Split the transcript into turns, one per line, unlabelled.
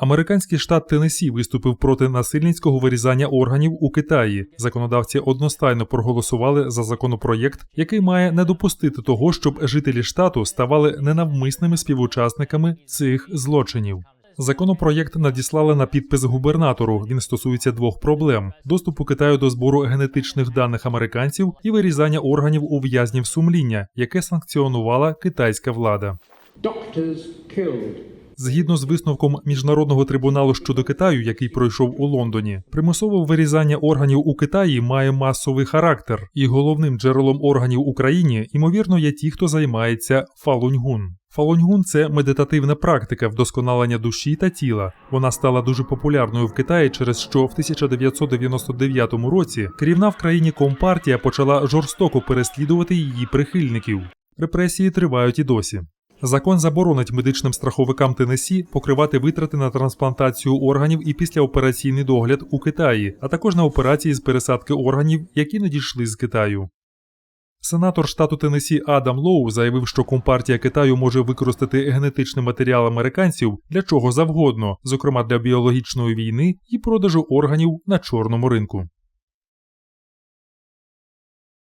Американський штат Теннессі виступив проти насильницького вирізання органів у Китаї. Законодавці одностайно проголосували за законопроєкт, який має не допустити того, щоб жителі штату ставали ненавмисними співучасниками цих злочинів. Законопроєкт надіслали на підпис губернатору. Він стосується двох проблем: доступу Китаю до збору генетичних даних американців і вирізання органів у в'язнів сумління, яке санкціонувала китайська влада.
Doctors killed.
Згідно з висновком міжнародного трибуналу щодо Китаю, який пройшов у Лондоні, примусове вирізання органів у Китаї має масовий характер, і головним джерелом органів у країні, ймовірно, є ті, хто займається фалуньгун. Фалуньгун це медитативна практика вдосконалення душі та тіла. Вона стала дуже популярною в Китаї через що в 1999 році керівна в країні компартія почала жорстоко переслідувати її прихильників. Репресії тривають і досі. Закон заборонить медичним страховикам Теннессі покривати витрати на трансплантацію органів і післяопераційний догляд у Китаї, а також на операції з пересадки органів, які надійшли з Китаю. Сенатор штату Теннессі Адам Лоу заявив, що компартія Китаю може використати генетичний матеріал американців для чого завгодно, зокрема для біологічної війни і продажу органів на чорному ринку.